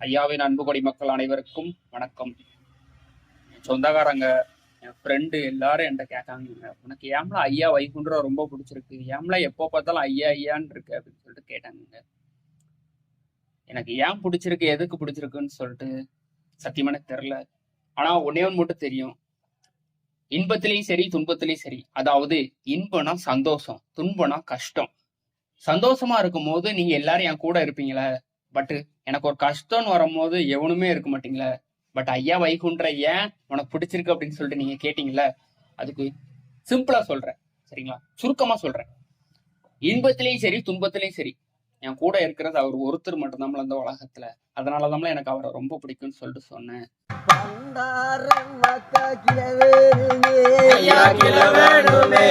ஐயாவின் அன்பு கொடி மக்கள் அனைவருக்கும் வணக்கம். என் சொந்தக்காரங்க என் ஃப்ரெண்டு எல்லாரும் என்கிட்ட கேட்டாங்க உனக்கு ஏம்லாம் ஐயா வைகுண்டரை ரொம்ப பிடிச்சிருக்கு? ஏம்லாம் எப்போ பார்த்தாலும் ஐயா ஐயான்னு இருக்கு அப்படின்னு சொல்லிட்டு கேட்டாங்க எனக்கு ஏன் பிடிச்சிருக்கு? எதுக்கு பிடிச்சிருக்குன்னு சொல்லிட்டு சத்தியமா எனக்கு தெரில ஆனா ஒன்னே ஒன்று மட்டும் தெரியும். இன்பத்திலையும் சரி துன்பத்திலையும் சரி. அதாவது இன்பம்னா சந்தோஷம் துன்பம்னா கஷ்டம். சந்தோஷமா இருக்கும் போது நீங்க எல்லாரும் என் கூட இருப்பீங்களே பட் எனக்கு ஒரு கஷ்டம்னு வரும்போது எவனுமே இருக்க மாட்டீங்களே? பட் ஐயா வைகுன்ற ஏன் உனக்கு பிடிச்சிருக்கு அப்படின்னு சொல்லிட்டு நீங்க கேட்டீங்கல்ல அதுக்கு சிம்பிளா சொல்றேன். சரிங்களா? சுருக்கமா சொல்றேன். இன்பத்திலையும் சரி துன்பத்திலையும் சரி. என் கூட இருக்கிறது அவர் ஒருத்தர் மட்டும்தான் அந்த உலகத்துல. அதனாலதான் எனக்கு அவரை ரொம்ப பிடிக்கும்னு சொல்லிட்டு சொன்னேன். மக்கா கிழவேணுமே